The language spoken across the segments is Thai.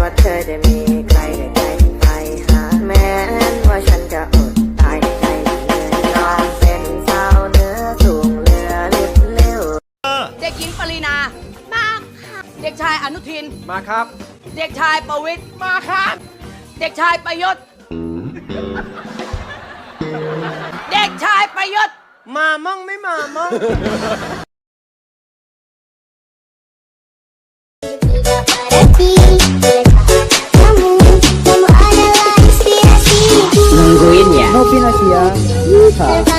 ว่าเธอจะมีใครได้ใจไปหาแม้นว่าฉันจะอดตายในใจเลยนองเป็นสาวเนื้อสูงเหลือลิบเลี้ยวเด็กหญิงปรินา มาค่ะ เด็กชายอนุทิน มาครับ เด็กชายประวิตรมาครับ เด็กชายประยศ เด็กชายประยศ มามั่งไม่มามั่ง さ。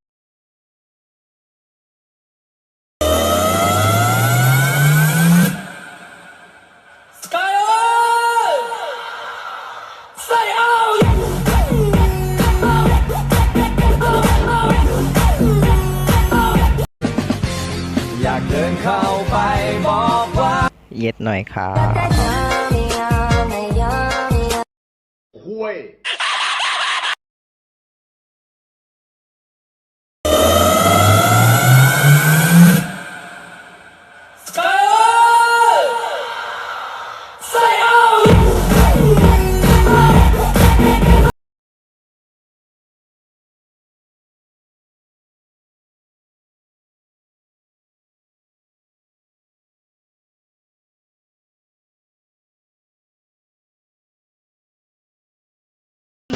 เย็ดหน่อยครับ ห่วย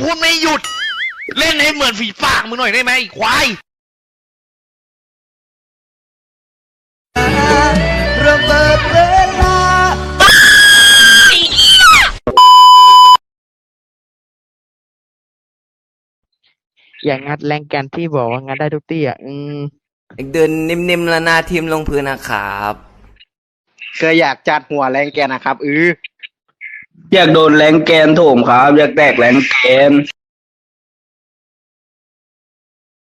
พูดไม่หยุด เล่นให้เหมือนฝีปากมึงหน่อยได้ไหมไอ้ควายอย่างงัดแรงแกนที่บอกว่างัดได้ทุกที่อะ อืมอีกเดินนิ่มๆแล้วหน้าทิมลงพื้นนะครับ เคยอยากจัดหัวแรงแกนนะครับ อือ อยากโดนแรงแกนโถมครับ อยากแตกแรงแกน